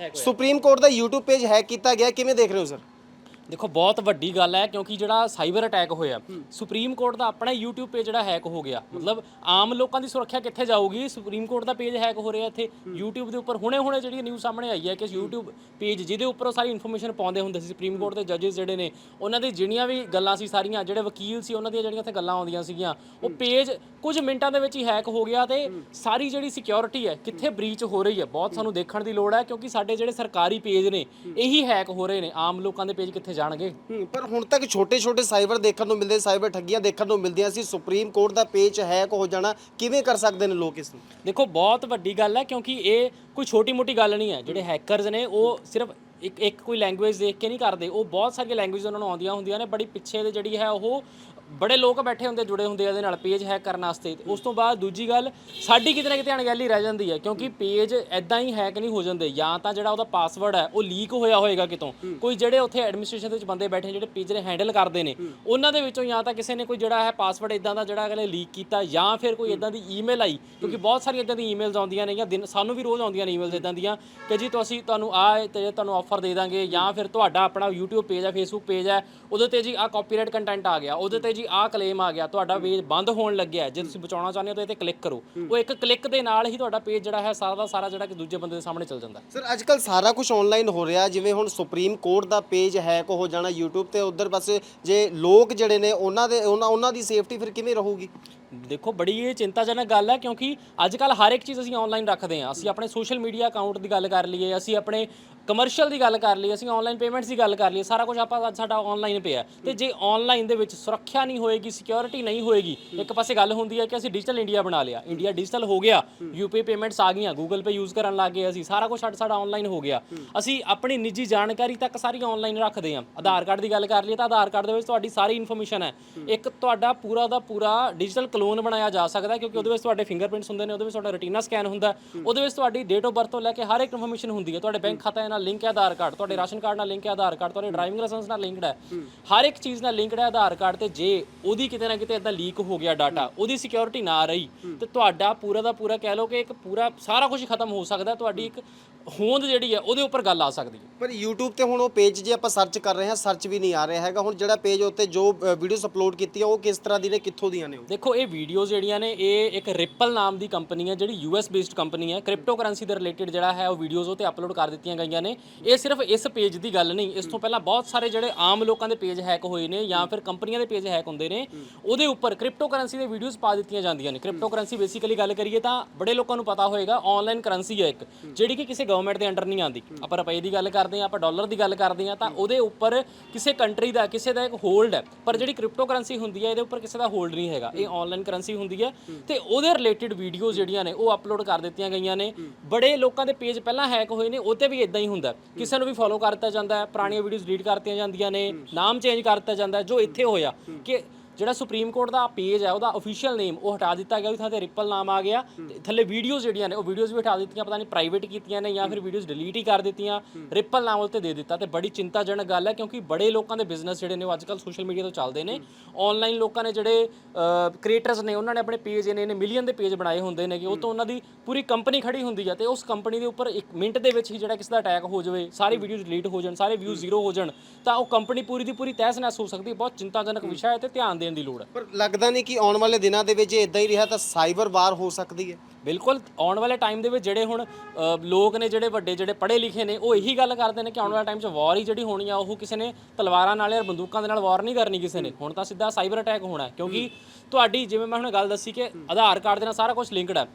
Supreme court ਦਾ YouTube page hack ਕੀਤਾ ਗਿਆ ਕਿਵੇਂ ਦੇਖ ਰਹੇ ਹੋ ਸਰ ਦੇਖੋ ਬਹੁਤ ਵੱਡੀ ਗੱਲ ਹੈ ਕਿਉਂਕਿ ਜਿਹੜਾ ਸਾਈਬਰ ਅਟੈਕ ਹੋਇਆ ਸੁਪਰੀਮ ਕੋਰਟ ਦਾ ਆਪਣਾ YouTube ਪੇਜ ਜਿਹੜਾ ਹੈਕ ਹੋ ਗਿਆ। ਮਤਲਬ ਆਮ ਲੋਕਾਂ ਦੀ ਸੁਰੱਖਿਆ ਕਿੱਥੇ ਜਾਊਗੀ? ਸੁਪਰੀਮ ਕੋਰਟ ਦਾ ਪੇਜ ਹੈਕ ਹੋ ਰਿਹਾ ਇੱਥੇ। YouTube ਦੇ ਉੱਪਰ ਹੁਣੇ-ਹੁਣੇ ਜਿਹੜੀ ਨਿਊਜ਼ ਸਾਹਮਣੇ ਆਈ ਹੈ ਕਿ YouTube ਪੇਜ ਜਿਹਦੇ ਉੱਪਰ ਉਹ ਸਾਰੀ ਇਨਫੋਰਮੇਸ਼ਨ ਪਾਉਂਦੇ ਹੁੰਦੇ ਸੀ ਸੁਪਰੀਮ ਕੋਰਟ ਦੇ ਜੱਜਸ ਜਿਹੜੇ ਨੇ ਉਹਨਾਂ ਦੀ ਜਿਹੜੀਆਂ ਵੀ ਗੱਲਾਂ ਸੀ ਸਾਰੀਆਂ ਜਿਹੜੇ ਵਕੀਲ ਸੀ ਉਹਨਾਂ ਦੀਆਂ ਜਿਹੜੀਆਂ ਉੱਥੇ ਗੱਲਾਂ ਆਉਂਦੀਆਂ ਸੀਗੀਆਂ ਉਹ ਪੇਜ ਕੁਝ ਮਿੰਟਾਂ ਦੇ ਵਿੱਚ ਹੀ ਹੈਕ ਹੋ ਗਿਆ ਤੇ ਸਾਰੀ ਜਿਹੜੀ ਸਿਕਿਉਰਿਟੀ ਹੈ ਕਿੱਥੇ ਬ੍ਰੀਚ ਹੋ ਰਹੀ ਹੈ। ਬਹੁਤ ਸਾਨੂੰ ਦੇਖਣ ਦੀ ਲੋੜ ਹੈ ਕਿਉਂਕਿ ਸਾਡੇ ਜਿਹੜੇ ਸਰਕਾਰੀ ਪੇਜ ਨੇ ਇਹੀ ਹੈਕ ਹੋ ਰਹੇ ਨੇ। ਆਮ ਲੋਕਾਂ ਦੇ ਪੇਜ ਕਿੱਥੇ ਜਾਣਗੇ? ਹੂੰ, ਪਰ ਹੁਣ ਤੱਕ ਛੋਟੇ-ਛੋਟੇ ਸਾਈਬਰ ਦੇਖਣ ਨੂੰ ਮਿਲਦੇ ਸਾਈਬਰ ਠੱਗੀਆਂ ਦੇਖਣ ਨੂੰ ਮਿਲਦੀਆਂ ਸੀ। ਸੁਪਰੀਮ ਕੋਰਟ ਦਾ ਪੇਜ ਹੈਕ ਹੋ ਜਾਣਾ ਕਿਵੇਂ ਕਰ ਸਕਦੇ ਨੇ ਲੋਕ ਇਸ ਨੂੰ? ਦੇਖੋ ਬਹੁਤ ਵੱਡੀ ਗੱਲ ਹੈ ਕਿਉਂਕਿ ਇਹ ਕੋਈ ਛੋਟੀ-ਮੋਟੀ ਗੱਲ ਨਹੀਂ ਹੈ। ਜਿਹੜੇ ਹੈਕਰਸ ਨੇ ਉਹ ਸਿਰਫ ਇੱਕ ਇੱਕ ਕੋਈ ਲੈਂਗੁਏਜ ਦੇਖ ਕੇ ਨਹੀਂ ਕਰਦੇ। ਉਹ ਬਹੁਤ ਸਾਰੀਆਂ ਲੈਂਗੁਏਜ ਉਹਨਾਂ ਨੂੰ ਆਉਂਦੀਆਂ ਹੁੰਦੀਆਂ ਨੇ ਬੜੀ ਪਿੱਛੇ ਦੇ ਜਿਹੜੀ ਹੈ ਉਹ ਬੜੇ ਲੋਕ ਬੈਠੇ ਹੁੰਦੇ ਜੁੜੇ ਹੁੰਦੇ ਇਹਦੇ ਨਾਲ ਪੇਜ ਹੈਕ ਕਰਨ ਵਾਸਤੇ। ਉਸ ਤੋਂ ਬਾਅਦ ਦੂਜੀ ਗੱਲ ਸਾਡੀ ਕਿਤੇ ਨਾ ਕਿਤੇ ਅਣਗਹਿਲੀ ਰਹਿ ਜਾਂਦੀ ਹੈ ਕਿਉਂਕਿ ਪੇਜ ਐਦਾਂ ਹੀ ਹੈਕ ਨਹੀਂ ਹੋ ਜਾਂਦੇ। ਜਾਂ ਤਾਂ ਜਿਹੜਾ ਉਹਦਾ ਪਾਸਵਰਡ ਹੈ ਉਹ ਲੀਕ ਹੋਇਆ ਹੋਏਗਾ ਕਿਤੋਂ। ਕੋਈ ਜਿਹੜੇ ਉੱਥੇ ਐਡਮਿਨਿਸਟ੍ਰੇਸ਼ਨ ਦੇ ਵਿੱਚ ਬੰਦੇ ਬੈਠੇ ਜਿਹੜੇ ਪੇਜ ਨੇ ਹੈਂਡਲ ਕਰਦੇ ਨੇ ਉਹਨਾਂ ਦੇ ਵਿੱਚੋਂ ਜਾਂ ਤਾਂ ਕਿਸੇ ਨੇ ਕੋਈ ਜਿਹੜਾ ਹੈ ਪਾਸਵਰਡ ਇਦਾਂ ਦਾ ਜਿਹੜਾ ਅਗਲੇ ਲੀਕ ਕੀਤਾ ਜਾਂ ਫਿਰ ਕੋਈ ਇਦਾਂ ਦੀ ਈਮੇਲ ਆਈ ਕਿਉਂਕਿ ਬਹੁਤ ਸਾਰੀਆਂ ਇਦਾਂ ਦੀ ਈਮੇਲਸ ਆਉਂਦੀਆਂ ਨੇ ਜਾਂ ਦਿਨ ਸਾਨੂੰ ਵੀ ਰੋਜ਼ ਆਉਂਦੀਆਂ ਨੇ ਈਮੇਲਸ ਇਦਾਂ ਦੀਆਂ ਕਿ ਜੀ ਤੁਸੀਂ ਤੁਹਾਨੂੰ ਆ ਤੇ ਤੁਹਾਨੂੰ ਆਫਰ ਦੇ ਦਾਂਗੇ ਜਾਂ ਫਿਰ ਤੁਹਾਡਾ ਆਪਣਾ YouTube ਪੇਜ ਹੈ Facebook ਪੇਜ ਹੈ ਉਹਦੇ ਤੇ ਜੀ ਆ ਕਾਪੀਰਾਈਟ ਕੰਟੈਂਟ ਆ ਗਿਆ ਉਹਦੇ ਤੇ ਜੀ ਆ ਕਲੇਮ ਆ ਗਿਆ ਤੁਹਾਡਾ ਪੇਜ ਬੰਦ ਹੋਣ ਲੱਗਿਆ। ਜੇ ਤੁਸੀਂ ਬਚਾਉਣਾ ਚਾਹੁੰਦੇ ਹੋ ਤਾਂ ਇਹ ਤੇ ਕਲਿੱਕ ਕਰੋ। ਉਹ ਇੱਕ ਕਲਿੱਕ ਦੇ ਨਾਲ ਹੀ ਤੁਹਾਡਾ ਪੇਜ ਜਿਹੜਾ ਹੈ ਸਾਰਾ ਦਾ ਸਾਰਾ ਜਿਹੜਾ ਕਿ ਦੂਜੇ ਬੰਦੇ ਦੇ ਸਾਹਮਣੇ ਚੱਲ ਜਾਂਦਾ ਸਰ ਅੱਜ ਕੱਲ ਸਾਰਾ ਕੁਝ ਆਨਲਾਈਨ ਹੋ ਰਿਹਾ। ਜਿਵੇਂ ਹੁਣ ਸੁਪਰੀਮ ਕੋਰਟ ਦਾ ਪੇਜ ਹੈਕ ਹੋ ਜਾਣਾ YouTube ਤੇ ਉਧਰ ਪਾਸੇ ਜੇ ਲੋਕ ਜਿਹੜੇ ਨੇ ਉਹਨਾਂ ਦੇ ਉਹਨਾਂ ਉਹਨਾਂ ਦੀ ਸੇਫਟੀ ਫਿਰ ਕਿਵੇਂ ਰਹੂਗੀ? ਦੇਖੋ, ਬੜੀ ਇਹ ਚਿੰਤਾਜਨਕ ਗੱਲ ਹੈ ਕਿਉਂਕਿ ਅੱਜ ਕੱਲ ਹਰ ਇੱਕ ਚੀਜ਼ ਅਸੀਂ ਆਨਲਾਈਨ ਰੱਖਦੇ ਹਾਂ। ਅਸੀਂ ਆਪਣੇ ਸੋਸ਼ਲ ਮੀਡੀਆ ਅਕਾਊਂਟ ਦੀ ਗੱਲ ਕਰ ਲਈਏ, ਅਸੀਂ ਆਪਣੇ ਕਮਰਸ਼ੀਅਲ ਦੀ ਗੱਲ ਕਰ ਲਈਏ, ਅਸੀਂ ਆਨਲਾਈਨ ਪੇਮੈਂਟਸ ਦੀ ਗੱਲ ਕਰ ਲਈਏ, ਸਾਰਾ ਕੁਝ ਆਪਾਂ ਅੱਜ ਸਾਡਾ ਆਨਲਾਈਨ ਪਿਆ ਤੇ ਜੇ ਆਨਲਾਈਨ ਦੇ ਵਿੱਚ ਸੁਰੱਖਿਆ ਨਹੀਂ ਹੋਏਗੀ ਸਿਕਿਉਰਿਟੀ ਨਹੀਂ ਹੋਏਗੀ, ਇੱਕ ਪਾਸੇ ਗੱਲ ਹੁੰਦੀ ਹੈ ਕਿ ਅਸੀਂ ਡਿਜੀਟਲ ਇੰਡੀਆ ਬਣਾ ਲਿਆ। ਇੰਡੀਆ ਡਿਜੀਟਲ ਹੋ ਗਿਆ ਯੂਪੀ ਪੇਮੈਂਟਸ ਆ ਗਈਆਂ ਗੂਗਲ ਪੇ ਯੂਜ਼ ਕਰਨ ਲੱਗ ਗਏ ਅਸੀਂ, ਸਾਰਾ ਕੁਝ ਸਾਡਾ ਸਾਡਾ ਆਨਲਾਈਨ ਹੋ ਗਿਆ। ਅਸੀਂ ਆਪਣੀ ਨਿੱਜੀ ਜਾਣਕਾਰੀ ਤੱਕ ਸਾਰੀ ਆਨਲਾਈਨ ਰੱਖਦੇ ਹਾਂ। ਆਧਾਰ ਕਾਰਡ ਦੀ ਗੱਲ ਕਰ ਲਈਏ ਤਾਂ ਆਧਾਰ ਕਾਰਡ ਦੇ ਵਿੱਚ ਤੁਹਾਡੀ ਸਾਰੀ ਇਨਫੋਰਮੇਸ਼ਨ ਹੈ। ਇੱਕ ਤੁਹਾਡਾ ਪੂਰਾ ਦਾ ਪੂਰਾ ਡਿਜੀਟਲ ਕਲੋਨ ਬਣਾਇਆ ਜਾ ਸਕਦਾ ਹੈ ਕਿਉਂਕਿ ਉਹਦੇ ਵਿੱਚ ਤੁਹਾਡੇ ਫਿੰਗਰਪ੍ਰਿੰਟਸ ਹੁੰਦੇ ਨੇ ਉਹਦੇ ਵਿੱਚ ਤੁਹਾਡਾ ਰੈਟੀਨਾ ਸਕੈਨ ਹੁੰਦਾ ਹੈ, ਉਹਦੇ ਵਿੱਚ ਤੁਹਾਡੀ ਡੇਟ ਆਫ ਬਰਥ ਤੋਂ ਲੈ ਕੇ ਹਰ ਇੱਕ ਇਨਫੋਰਮੇਸ਼ਨ ਹੁੰਦੀ ਹੈ। ਤੁਹਾਡੇ ਬੈਂਕ ਖਾਤੇ ਨਾਲ ਲਿੰਕ ਹੈ ਆਧਾਰ ਕਾਰਡ ਤੁਹਾਡੇ ਰਾਸ਼ਨ ਕਾਰਡ ਨਾਲ ਲਿੰਕ ਹੈ ਆਧਾਰ ਕਾਰਡ ਤੁਹਾਡੇ ਡਰਾਈਵਿੰਗ ਲਾਇਸੈਂਸ ਨਾਲ ਲਿੰਕਡ ਹੈ। ਹਰ ਇੱਕ ਚੀਜ਼ ਨਾਲ ਲਿੰਕਡ ਹੈ ਆਧਾਰ ਕਾਰਡ ਤੇ ਜੇ ਉਹਦੀ ਕਿਤੇ ਨਾ ਕਿਤੇ ਇਦਾਂ ਲੀਕ ਹੋ ਗਿਆ ਡਾਟਾ ਉਹਦੀ ਸਿਕਿਉਰਿਟੀ ਨਾ ਰਹੀ ਤੇ ਤੁਹਾਡਾ ਪੂਰਾ ਦਾ ਪੂਰਾ ਕਹਿ ਲਓ ਕਿ ਇੱਕ ਪੂਰਾ ਸਾਰਾ ਕੁਝ ਖਤਮ ਹੋ ਸਕਦਾ ਹੈ, ਤੁਹਾਡੀ ਇੱਕ ਹੋਂਦ ਜਿਹੜੀ ਹੈ ਉਹਦੇ ਉੱਪਰ ਗੱਲ ਆ ਸਕਦੀ ਹੈ। ਪਰ YouTube ਤੇ ਹੁਣ ਉਹ ਪੇਜ ਜੇ ਆਪਾਂ ਸਰਚ ਕਰ ਰਹੇ ਹਾਂ ਸਰਚ ਵੀ ਨਹੀਂ ਆ ਰਿਹਾ ਹੈਗਾ। ਹੁਣ ਜਿਹੜਾ ਪੇਜ ਉੱਤੇ ਜੋ ਵੀਡੀਓਜ਼ ਅਪਲੋਡ ਕੀਤੀ ਆ ਉਹ ਕਿਸ ਤਰ੍ਹਾਂ ਦੀ ਨੇ ਕਿੱਥੋਂ ਦੀਆਂ ਨੇ ਉਹ? ਦੇਖੋ ਇਹ ਵੀਡੀਓਜ਼ ਜਿਹੜੀਆਂ ਨੇ ਇਹ ਇੱਕ ਰਿਪਲ ਨਾਮ ਦੀ ਕੰਪਨੀ ਹੈ ਜਿਹੜੀ ਯੂਐਸ ਬੇਸਡ ਕੰਪਨੀ ਹੈ। ਕ੍ਰਿਪਟੋ ਕਰੰਸੀ ਦੇ ਰਿਲੇਟਡ ਜਿਹੜਾ ਹੈ ਉਹ ਵੀਡੀਓਜ਼ ਉਹ ਤੇ ਅਪਲੋਡ ਕਰ ਦਿੱਤੀਆਂ ਗਈਆਂ ਨੇ। ਇਹ ਸਿਰਫ ਇਸ ਪੇਜ ਦੀ ਗੱਲ ਨਹੀਂ ਇਸ ਤੋਂ ਪਹਿਲਾਂ ਬਹੁਤ ਸਾਰੇ ਜਿਹੜੇ ਆਮ ਲੋਕਾਂ ਦੇ ਪੇਜ ਹੈਕ ਹੋਏ ਨੇ ਜਾਂ ਫਿਰ ਕੰਪਨੀਆਂ ਦੇ ਪੇਜ ਹੈਕ ਹੁੰਦੇ ਨੇ ਉਹਦੇ ਉੱਪਰ ਕ੍ਰਿਪਟੋ ਕਰੰਸੀ ਦੇ ਵੀਡੀਓਜ਼ ਪਾ ਦਿੱਤੀਆਂ ਜਾਂਦੀਆਂ ਨੇ। ਕ੍ਰਿਪਟੋ ਕਰੰਸੀ ਬੇਸਿਕਲੀ ਗੱਲ ਕਰੀਏ ਤਾਂ ਬੜੇ ਲੋਕਾਂ ਨੂੰ ਪਤਾ ਹੋਏਗਾ ਆਨਲਾਈਨ ਕਰੰਸੀ ਹੈ ਇੱਕ ਜਿਹੜੀ ਕਿ ਕਿਸੇ ਗਵਰਨਮੈਂਟ ਦੇ ਅੰਡਰ ਨਹੀਂ ਆਉਂਦੀ। ਆਪਾਂ ਰੁਪਏ ਦੀ ਗੱਲ ਕਰਦੇ ਹਾਂ, ਆਪਾਂ ਡਾਲਰ ਦੀ ਗੱਲ ਕਰਦੇ ਹਾਂ, ਤਾਂ ਉਹਦੇ ਉੱਪਰ ਕਿਸੇ ਕੰਟਰੀ ਦਾ, ਕਿਸੇ ਦਾ ਇੱਕ ਹੋਲਡ ਹੈ। ਪਰ ਜਿਹੜੀ ਕ੍ਰਿਪਟੋ ਕਰੰਸੀ ਹੁੰਦੀ ਹੈ, ਇਹਦੇ ਉੱਪਰ ਕਿਸੇ ਦਾ ਹੋਲਡ ਨਹੀਂ ਹੈਗਾ। ਇਹ ਆਨਲਾਈਨ ਕਰੰਸੀ ਹੁੰਦੀ ਹੈ। ਤੇ ਉਹਦੇ ਰਿਲੇਟਡ ਵੀਡੀਓਜ਼ ਜਿਹੜੀਆਂ ਨੇ, ਉਹ ਅਪਲੋਡ ਕਰ ਦਿੱਤੀਆਂ ਗਈਆਂ ਨੇ। ਬੜੇ ਲੋਕਾਂ ਦੇ ਪੇਜ ਪਹਿਲਾਂ ਹੈਕ ਹੋਏ ਨੇ ਉਹਤੇ ਵੀ ਇਦਾਂ ਹੀ ਹੁੰਦਾ। ਕਿਸੇ ਨੂੰ ਵੀ ਫੋਲੋ ਕਰ ਦਿੱਤਾ ਜਾਂਦਾ ਹੈ, ਪੁਰਾਣੀਆਂ ਵੀਡੀਓਜ਼ ਡਿਲੀਟ ਕਰਤੀਆਂ ਜਾਂਦੀਆਂ ਨੇ, ਨਾਮ ਚੇਂਜ ਕਰ ਦਿੱਤਾ ਜਾਂਦਾ ਜੋ ਇੱਥੇ ਹੋਇਆ। ਕਿ ਜਿਹੜਾ ਸੁਪਰੀਮ ਕੋਰਟ ਦਾ ਪੇਜ ਹੈ, ਉਹਦਾ ਅਫੀਸ਼ੀਅਲ ਨੇਮ ਉਹ ਹਟਾ ਦਿੱਤਾ ਗਿਆ, ਉਹਦੀ ਥਾਂ ਤੇ ਰਿਪਲ ਨਾਮ ਆ ਗਿਆ। ਤੇ ਥੱਲੇ ਵੀਡੀਓਜ਼ ਜਿਹੜੀਆਂ ਨੇ, ਉਹ ਵੀਡੀਓਜ਼ ਵੀ ਹਟਾ ਦਿੱਤੀਆਂ, ਪਤਾ ਨਹੀਂ ਪ੍ਰਾਈਵੇਟ ਕੀਤੀਆਂ ਨੇ ਜਾਂ ਫਿਰ ਵੀਡੀਓਜ਼ ਡਿਲੀਟ ਹੀ ਕਰ ਦਿੱਤੀਆਂ। ਰਿਪਲ ਨਾਮ ਉੱਤੇ ਦੇ ਦਿੱਤਾ ਤੇ ਬੜੀ ਚਿੰਤਾਜਨਕ ਗੱਲ ਹੈ ਕਿਉਂਕਿ ਬੜੇ ਲੋਕਾਂ ਦੇ ਬਿਜ਼ਨਸ ਜਿਹੜੇ ਨੇ ਉਹ ਅੱਜਕੱਲ ਸੋਸ਼ਲ ਮੀਡੀਆ ਤੋਂ ਚੱਲਦੇ ਨੇ। ਆਨਲਾਈਨ ਲੋਕਾਂ ਨੇ ਜਿਹੜੇ ਕ੍ਰੀਏਟਰਸ ਨੇ, ਉਹਨਾਂ ਨੇ ਆਪਣੇ ਪੇਜ ਨੇ ਨੇ ਮਿਲੀਅਨ ਦੇ ਪੇਜ ਬਣਾਏ ਹੁੰਦੇ ਨੇ ਕਿ ਉਹ ਤੋਂ ਉਹਨਾਂ ਦੀ ਪੂਰੀ ਕੰਪਨੀ ਖੜੀ ਹੁੰਦੀ ਹੈ ਤੇ ਉਸ ਕੰਪਨੀ ਦੇ ਉੱਪਰ ਇੱਕ ਮਿੰਟ ਦੇ ਵਿੱਚ ਹੀ ਜਿਹੜਾ ਕਿਸੇ ਦਾ ਅਟੈਕ ਹੋ ਜਾਵੇ, ਸਾਰੀ ਵੀਡੀਓਜ਼ ਡਿਲੀਟ ਹੋ ਜਾਣ, ਸਾਰੇ ਵਿਊ ਜ਼ੀਰੋ ਹੋ ਜਾਣ, ਤਾਂ ਉਹ ਕੰਪਨੀ ਪੂਰੀ ਦੀ ਪੂਰੀ ਤਹਿਸ ਨਹਿਸ ਹੋ ਸਕਦੀ ਬਹੁਤ ਚਿੰਤਾਜਨਕ ਵਿਸ਼ਾ ਹੈ ਤੇ ਧਿਆਨ ਦੇਣ ਦੀ ਲੋੜ ਹੈ। ਪਰ ਲੱਗਦਾ ਨਹੀਂ ਕਿ ਆਉਣ ਵਾਲੇ ਦਿਨਾਂ ਦੇ ਵਿੱਚ ਇਦਾਂ ਹੀ ਰਿਹਾ ਤਾਂ ਸਾਈਬਰ ਵਾਰ ਹੋ ਸਕਦੀ ਹੈ। ਬਿਲਕੁਲ ਆਉਣ ਵਾਲੇ ਟਾਈਮ ਦੇ ਵਿੱਚ ਜਿਹੜੇ ਹੁਣ ਅ, ਲੋਕ ਨੇ ਜਿਹੜੇ ਵੱਡੇ ਜਿਹੜੇ ਪੜ੍ਹੇ ਲਿਖੇ ਨੇ ਉਹ ਇਹੀ ਗੱਲ ਕਰਦੇ ਨੇ ਕਿ ਆਉਣ ਵਾਲੇ ਟਾਈਮ 'ਚ ਵਾਰ ਹੀ ਜਿਹੜੀ ਹੋਣੀ ਆ ਉਹ ਕਿਸੇ ਨੇ ਤਲਵਾਰਾਂ ਨਾਲ ਜਾਂ ਬੰਦੂਕਾਂ ਦੇ ਨਾਲ ਵਾਰ ਨਹੀਂ ਕਰਨੀ ਕਿਸੇ ਨੇ। ਹੁਣ ਤਾਂ ਸਿੱਧਾ ਸਾਈਬਰ ਅਟੈਕ ਹੋਣਾ ਹੈ ਕਿਉਂਕਿ ਤੁਹਾਡੀ ਜਿਵੇਂ ਮੈਂ ਹੁਣ ਗੱਲ ਦੱਸੀ ਕਿ ਆਧਾਰ ਕਾਰਡ ਦੇ ਨਾਲ ਸਾਰਾ ਕੁਝ ਲਿੰਕਡ ਹੈ।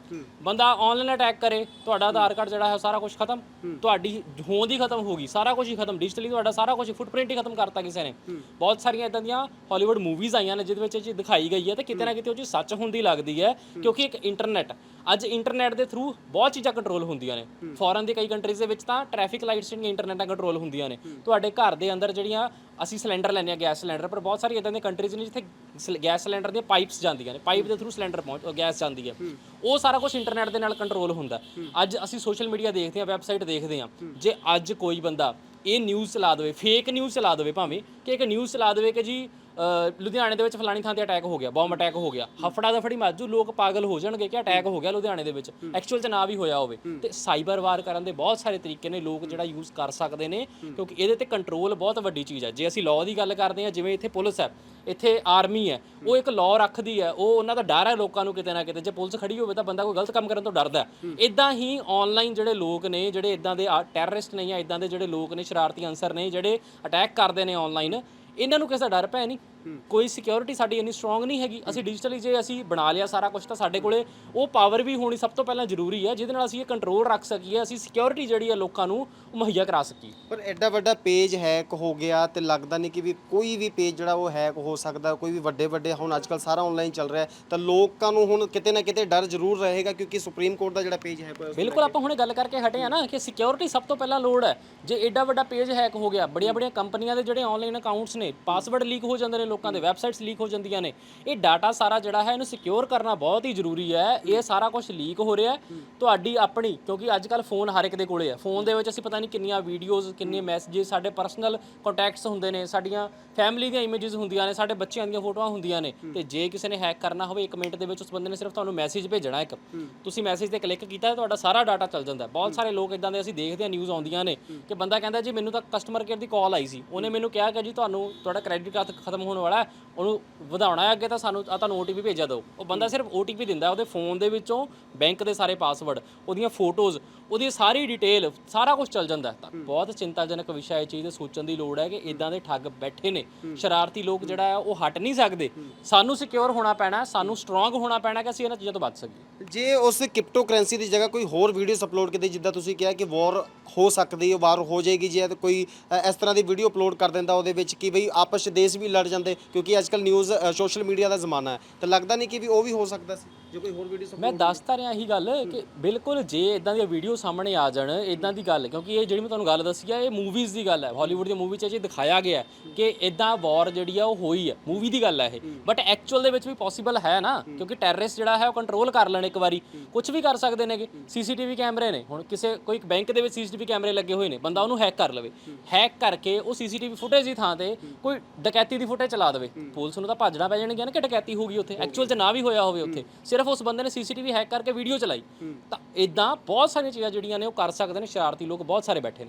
ਬੰਦਾ ਆਨਲਾਈਨ ਅਟੈਕ ਕਰੇ ਤੁਹਾਡਾ ਆਧਾਰ ਕਾਰਡ ਜਿਹੜਾ ਹੈ ਸਾਰਾ ਕੁਝ ਖਤਮ। ਤੁਹਾਡੀ ਹੋਂਦ ਹੀ ਖਤਮ ਹੋ ਗਈ ਸਾਰਾ ਕੁਝ ਹੀ ਖਤਮ। ਡਿਜੀਟਲੀ ਤੁਹਾਡਾ ਸਾਰਾ ਕੁਝ ਫੁੱਟਪ੍ਰਿੰਟ ਹੀ ਖਤਮ ਕਰਤਾ ਕਿਸੇ ਨੇ। ਬਹੁਤ ਸਾਰੀਆਂ ਇਦਾਂ ਦੀਆਂ ਹਾਲੀਵੁੱਡ ਮੂਵੀਜ਼ ਆਈਆਂ ਨੇ ਜਿਹਦੇ ਵਿੱਚ ਇਹ ਦਿਖਾਈ ਗਈ ਹੈ ਤੇ ਕਿਤੇ ਨਾ ਕਿਤੇ ਉਹ ਚੀਜ਼ ਸੱਚ ਹੁੰਦੀ ਲੱਗਦੀ ਹੈ ਕਿਉਂਕਿ ਇੱਕ ਇੰਟਰਨੈਟ ਅੱਜ ਇੰਟਰਨੈਟ ਦੇ ਥਰੂ ਬਹੁਤ ਚੀਜ਼ਾਂ ਕੰਟਰੋਲ ਹੁੰਦੀਆਂ ਨੇ। ਫੋਰਨ ਦੀ ਕਈ ਕੰਟਰੀਜ਼ ਦੇ ਵਿੱਚ ਤਾਂ ਟ੍ਰੈਫਿਕ ਲਾਈਟਸ ਜਿਹੜੀਆਂ ਇੰਟਰਨੈਟ ਨਾਲ ਕੰਟਰੋਲ ਹੁੰਦੀਆਂ ਨੇ। ਤੁਹਾਡੇ ਘਰ ਦੇ ਅੰਦਰ ਜਿਹੜੀਆਂ ਅਸੀਂ ਸਿਲੰਡਰ ਲੈਂਦੇ ਆ ਗੈਸ ਸਿਲੰਡਰ ਪਰ ਬਹੁਤ ਸਾਰੀ ਇਦਾਂ ਦੀਆਂ ਕੰਟਰੀਜ਼ ਨੇ ਜਿੱਥੇ ਗੈਸ ਸਿਲੰਡਰ ਦੀਆਂ ਪਾਈਪਸ ਜਾਂਦੀਆਂ ਨੇ। ਪਾਈਪ ਦੇ ਥਰੂ ਸਿਲੰਡਰ ਪਹੁੰਚ ਗੈਸ ਜਾਂਦੀ ਹੈ। ਉਹ ਸਾਰਾ ਕੁਝ ਇੰਟਰਨੈਟ ਦੇ ਨਾਲ ਕੰਟਰੋਲ ਹੁੰਦਾ। ਅੱਜ ਅਸੀਂ ਸੋਸ਼ਲ ਮੀਡੀਆ ਦੇਖਦੇ ਆ ਵੈਬਸਾਈਟ ਦੇਖਦੇ ਆ ਜੇ ਅੱਜ ਕੋਈ ਬੰਦਾ ਇਹ ਨਿਊਜ਼ ਚਲਾ ਦੇਵੇ ਫੇਕ ਨਿਊਜ਼ ਚਲਾ ਦੇਵੇ ਭਾਵੇਂ ਕਿ ਇੱਕ ਨਿਊਜ਼ ਚਲਾ ਦੇਵੇ ਕਿ ਜੀ ਅ, ਲੁਧਿਆਣੇ ਦੇ ਵਿੱਚ ਫਲਾਣੀ ਥਾਂ ਤੇ ਅਟੈਕ ਹੋ ਗਿਆ ਬੰਬ ਅਟੈਕ ਹੋ ਗਿਆ। ਹਫੜਾ ਦਫੜੀ ਮਾਜੂ ਲੋਕ ਪਾਗਲ ਹੋ ਜਾਣਗੇ ਕਿ ਅਟੈਕ ਹੋ ਗਿਆ ਲੁਧਿਆਣੇ ਦੇ ਵਿੱਚ। ਐਕਚੁਅਲ 'ਚ ਨਾ ਵੀ ਹੋਇਆ ਹੋਵੇ। ਤੇ ਸਾਈਬਰ ਵਾਰ ਕਰਨ ਦੇ ਬਹੁਤ ਸਾਰੇ ਤਰੀਕੇ ਨੇ ਲੋਕ ਜਿਹੜਾ ਯੂਜ਼ ਕਰ ਸਕਦੇ ਨੇ ਕਿਉਂਕਿ ਇਹਦੇ ਤੇ ਕੰਟਰੋਲ ਬਹੁਤ ਵੱਡੀ ਚੀਜ਼ ਹੈ। ਜੇ ਅਸੀਂ ਲਾਅ ਦੀ ਗੱਲ ਕਰਦੇ ਹਾਂ ਜਿਵੇਂ ਇੱਥੇ ਪੁਲਿਸ ਹੈ ਇੱਥੇ ਆਰਮੀ ਹੈ ਉਹ ਇੱਕ ਲਾਅ ਰੱਖਦੀ ਹੈ ਉਹ ਉਹਨਾਂ ਦਾ ਡਰ ਹੈ ਲੋਕਾਂ ਨੂੰ ਕਿਤੇ ਨਾ ਕਿਤੇ। ਜੇ ਪੁਲਿਸ ਖੜੀ ਹੋਵੇ ਤਾਂ ਬੰਦਾ ਕੋਈ ਗਲਤ ਕੰਮ ਕਰਨ ਤੋਂ ਡਰਦਾ ਇਦਾਂ ਹੀ। ਆਨਲਾਈਨ ਜਿਹੜੇ ਲੋਕ ਨੇ ਜਿਹੜੇ ਇਦਾਂ ਦੇ ਟੈਰਰਿਸਟ ਨਹੀਂ ਆ ਇਦਾਂ ਦੇ ਜਿਹੜੇ ਲੋਕ ਨੇ ਸ਼ਰਾਰਤੀ ਅਨਸਰ ਨੇ ਜਿਹੜੇ ਅਟੈਕ ਕਰਦੇ ਨੇ ਆਨਲਾਈਨ ਇਹਨਾਂ ਨੂੰ ਕਿਸੇ ਦਾ ਡਰ ਪੈ ਨਹੀਂ। ਕੋਈ ਸਿਕਿਉਰਿਟੀ ਸਾਡੀ ਇੰਨੀ ਸਟਰੋਂਗ ਨਹੀਂ ਹੈਗੀ। ਅਸੀਂ ਡਿਜੀਟਲੀ ਜੇ ਅਸੀਂ ਬਣਾ ਲਿਆ ਸਾਰਾ ਕੁਝ ਤਾਂ ਸਾਡੇ ਕੋਲੇ ਉਹ ਪਾਵਰ ਵੀ ਹੋਣੀ ਸਭ ਤੋਂ ਪਹਿਲਾਂ ਜ਼ਰੂਰੀ ਹੈ ਜਿਹਦੇ ਨਾਲ ਅਸੀਂ ਇਹ ਕੰਟਰੋਲ ਰੱਖ ਸਕੀਏ ਅਸੀਂ ਸਿਕਿਉਰਿਟੀ ਜਿਹੜੀ ਹੈ ਲੋਕਾਂ ਨੂੰ ਉਹ ਮੁਹੱਈਆ ਕਰਾ ਸਕੀਏ। ਪਰ ਐਡਾ ਵੱਡਾ ਪੇਜ ਹੈਕ ਹੋ ਗਿਆ ਤੇ ਲੱਗਦਾ ਨਹੀਂ ਕਿ ਵੀ ਕੋਈ ਵੀ ਪੇਜ ਜਿਹੜਾ ਉਹ ਹੈਕ ਹੋ ਸਕਦਾ ਕੋਈ ਵੀ ਵੱਡੇ ਵੱਡੇ ਹੁਣ ਅੱਜਕੱਲ ਸਾਰਾ ਆਨਲਾਈਨ ਚੱਲ ਰਿਹਾ ਹੈ, ਤਾਂ ਲੋਕਾਂ ਨੂੰ ਹੁਣ ਕਿਤੇ ਨਾ ਕਿਤੇ ਡਰ ਜ਼ਰੂਰ ਰਹੇਗਾ ਕਿਉਂਕਿ ਸੁਪਰੀਮ ਕੋਰਟ ਦਾ ਜਿਹੜਾ ਪੇਜ ਹੋਇਆ ਬਿਲਕੁਲ ਆਪਾਂ ਹੁਣੇ ਗੱਲ ਕਰਕੇ ਹਟੇ ਆ ਨਾ ਕਿ ਸਿਕਿਉਰਿਟੀ ਸਭ ਤੋਂ ਪਹਿਲਾਂ ਲੋੜ ਹੈ। ਜੇ ਐਡਾ ਵੱਡਾ ਪੇਜ ਹੈਕ ਹੋ ਗਿਆ ਬੜੀਆਂ ਬੜੀਆਂ ਕੰਪਨੀਆਂ ਦੇ ਜਿਹੜੇ ਆਨਲਾਈਨ ਅਕਾਊਂਟਸ ਨੇ ਪਾਸਵਰਡ ਲੀਕ ਹੋ ਜਾਂਦੇ ਨੇ ਲੋਕਾਂ ਦੇ ਵੈਬਸਾਈਟਸ ਲੀਕ ਹੋ ਜਾਂਦੀਆਂ ਨੇ। ਇਹ ਡਾਟਾ ਸਾਰਾ ਜਿਹੜਾ ਹੈ ਇਹਨੂੰ ਸਿਕਿਉਰ ਕਰਨਾ ਬਹੁਤ ਹੀ ਜ਼ਰੂਰੀ ਹੈ। ਇਹ ਸਾਰਾ ਕੁਝ ਲੀਕ ਹੋ ਰਿਹਾ ਤੁਹਾਡੀ ਆਪਣੀ, ਕਿਉਂਕਿ ਅੱਜ ਕੱਲ ਫੋਨ ਹਰ ਇੱਕ ਦੇ ਕੋਲੇ ਹੈ। ਫੋਨ ਦੇ ਵਿੱਚ ਅਸੀਂ ਪਤਾ ਨਹੀਂ ਕਿੰਨੀਆਂ ਵੀਡੀਓਜ਼ ਕਿੰਨੇ ਮੈਸੇजेस ਸਾਡੇ ਪਰਸਨਲ ਕੰਟੈਕਟਸ ਹੁੰਦੇ ਨੇ, ਸਾਡੀਆਂ ਫੈਮਿਲੀ ਦੀਆਂ ਇਮੇजेस ਹੁੰਦੀਆਂ ਨੇ, ਸਾਡੇ ਬੱਚਿਆਂ ਦੀਆਂ ਫੋਟੋਆਂ ਹੁੰਦੀਆਂ ਨੇ। ਤੇ ਜੇ ਕਿਸੇ ਨੇ ਹੈਕ ਕਰਨਾ ਹੋਵੇ 1 ਮਿੰਟ ਦੇ ਵਿੱਚ ਉਸ ਬੰਦੇ ਨੇ ਸਿਰਫ ਤੁਹਾਨੂੰ ਮੈਸੇਜ ਭੇਜਣਾ ਇੱਕ। ਤੁਸੀਂ ਮੈਸੇਜ ਤੇ ਕਲਿੱਕ ਕੀਤਾ ਤੁਹਾਡਾ ਸਾਰਾ ਡਾਟਾ ਚੱਲ ਜਾਂਦਾ ਬਹੁਤ ਸਾਰੇ ਲੋਕ ਇਦਾਂ ਦੇ ਅਸੀਂ ਦੇਖਦੇ ਆ ਨਿਊਜ਼ ਆਉਂਦੀਆਂ ਨੇ। ਕਿ ਬੰਦਾ ਕਹਿੰਦਾ, ਜੀ, ਮੈਨੂੰ ਤਾਂ ਕਸਟਮਰ ਕੇਅਰ ਦੀ ਕਾਲ ਆਈ ਸੀ। ਉਹਨੇ ਮੈਨੂੰ ਕਿਹਾ ਕਿ, ਜੀ, ਤੁਹਾਨੂੰ ਤੁਹਾਡਾ ਕ੍ਰੈਡਿਟ ਕਾਰਡ ਖਤਮ ਹੋਣ ਵਾਲਾ ਉਹਨੂੰ ਵਧਾਉਣਾ ਹੈ ਅੱਗੇ ਤਾਂ ਸਾਨੂੰ ਆ ਤੁਹਾਨੂੰ OTP ਭੇਜਿਆ ਦਿਓ। ਉਹ ਬੰਦਾ ਸਿਰਫ OTP ਦਿੰਦਾ ਉਹਦੇ ਫੋਨ ਦੇ ਵਿੱਚੋਂ, ਬੈਂਕ ਦੇ ਸਾਰੇ ਪਾਸਵਰਡ ਉਹਦੀਆਂ ਫੋਟੋਜ਼ ਉਹਦੀ ਸਾਰੀ ਡਿਟੇਲ ਸਾਰਾ ਕੁਝ ਚੱਲ ਜਾਂਦਾ ਹੈ। ਤਾਂ ਬਹੁਤ ਚਿੰਤਾਜਨਕ ਵਿਸ਼ਾ ਇਹ ਚੀਜ਼ ਤੇ ਸੋਚਣ ਦੀ ਲੋੜ ਹੈ ਕਿ ਇਦਾਂ ਦੇ ਠੱਗ ਬੈਠੇ ਨੇ। ਸ਼ਰਾਰਤੀ ਲੋਕ ਜਿਹੜਾ ਹੈ, ਉਹ ਹਟ ਨਹੀਂ ਸਕਦੇ। ਸਾਨੂੰ ਸਿਕਿਉਰ ਹੋਣਾ ਪੈਣਾ ਸਾਨੂੰ ਸਟਰੋਂਗ ਹੋਣਾ ਪੈਣਾ ਕਿ ਅਸੀਂ ਇਹਨਾਂ ਚੀਜ਼ਾਂ ਤੋਂ ਬਚ ਸਕੀਏ। ਜੇ ਉਸ ਕ੍ਰਿਪਟੋ ਕਰੰਸੀ ਦੀ ਜਗ੍ਹਾ ਕੋਈ ਹੋਰ ਵੀਡੀਓਸ ਅਪਲੋਡ ਕੀਤੀ, ਜਿੱਦਾਂ ਤੁਸੀਂ ਕਿਹਾ ਕਿ ਵਾਰ ਹੋ ਸਕਦੀ ਹੈ ਵਾਰ ਹੋ ਜਾਏਗੀ, ਜੇ ਕੋਈ ਇਸ ਤਰ੍ਹਾਂ ਦੀ ਵੀਡੀਓ ਅਪਲੋਡ ਕਰ ਦਿੰਦਾ ਉਹਦੇ ਵਿੱਚ ਕਿ ਬਈ ਆਪਸ 'ਚ ਦੇਸ਼ ਵੀ ਲੜ ਜਾਂਦੇ, ਕਿਉਂਕਿ ਅੱਜਕੱਲ ਨਿਊਜ਼ ਸੋਸ਼ਲ ਮੀਡੀਆ ਦਾ ਜ਼ਮਾਨਾ ਹੈ। ਤਾਂ ਲੱਗਦਾ ਨਹੀਂ ਕਿ ਵੀ ਉਹ ਵੀ ਹੋ ਸਕਦਾ ਸੀ। ਜੇ ਕੋਈ ਹੋਰ ਵੀਡੀਓਸ ਮੈਂ ਦੱਸਦਾ ਰਿਹਾ ਇਹੀ ਗੱਲ ਕਿ ਬਿਲਕੁਲ ਜੇ ਇਦਾਂ ਦੀਆਂ ਵੀਡੀਓ ਸਾਹਮਣੇ ਆ ਜਾਣ ਇਦਾਂ ਦੀ ਗੱਲ ਕਿਉਂਕਿ ਇਹ ਜਿਹੜੀ ਮੈਂ ਤੁਹਾਨੂੰ ਗੱਲ ਦੱਸੀ ਆ ਇਹ ਮੂਵੀਜ਼ ਦੀ ਗੱਲ ਹੈ ਹਾਲੀਵੁੱਡ ਦੀ ਮੂਵੀ 'ਚ ਇਹ ਦਿਖਾਇਆ ਗਿਆ ਹੈ ਕਿ ਇਦਾਂ ਵਾਰ ਜਿਹੜੀ ਆ ਉਹ ਹੋਈ ਹੈ ਮੂਵੀ ਦੀ ਗੱਲ ਹੈ ਇਹ। ਬਟ ਐਕਚੁਅਲ ਦੇ ਵਿੱਚ ਵੀ ਪੋਸੀਬਲ ਹੈ ਨਾ ਕਿਉਂਕਿ ਟੈਰਰਿਸਟ ਜਿਹੜਾ ਹੈ ਉਹ ਕੰਟਰੋਲ ਕਰ ਲੈਣ ਇੱਕ ਵਾਰੀ। ਕੁਝ ਵੀ ਕਰ ਸਕਦੇ ਨੇਗੇ। ਸੀਸੀਟੀਵੀ ਕੈਮਰੇ ਨੇ। ਹੁਣ ਕਿਸੇ ਕੋਈ ਬੈਂਕ ਦੇ ਵਿੱਚ ਸੀਸੀਟੀਵੀ ਕੈਮਰੇ ਲੱਗੇ ਹੋਏ ਨੇ ਬੰਦਾ ਉਹਨੂੰ ਹੈਕ ਕਰ ਲਵੇ। ਹੈਕ ਕਰਕੇ ਉਹ ਸੀਸੀਟੀਵੀ ਫੁਟੇਜ ਦੀ ਥਾਂ ਤੇ ਕੋਈ ਡਕੈਤੀ ਦੀ ਫੁਟੇਜ ਚਲਾ ਦੇਵੇ। ਪੁਲਿਸ ਨੂੰ ਤਾਂ ਭੱਜਣਾ ਪੈ ਜਾਣਗੇ ਨਾ ਕਿ ਡਕੈਤੀ ਹੋ ਗਈ ਉੱਥੇ। ਐਕਚੁਅਲ 'ਚ ਨਾ ਵੀ ਹੋਇਆ ਹੋਵੇ ਉੱਥੇ। ਸਿਰਫ ਉਸ ਬੰਦੇ ਨੇ ਸੀਸੀਟੀਵੀ ਹੈਕ ਕਰਕੇ ਵੀਡੀਓ ਚਲਾਈ। ਤਾਂ ਇਦਾਂ ਬਹੁਤ ਸਾਰੀਆਂ ਚੀਜ਼ਾਂ ਜਿਹੜੀਆਂ ਨੇ ਉਹ ਕਰ ਸਕਦੇ ਨੇ ਸ਼ਰਾਰਤੀ ਲੋਕ, ਬਹੁਤ ਸਾਰੇ ਬੈਠੇ ਨੇ।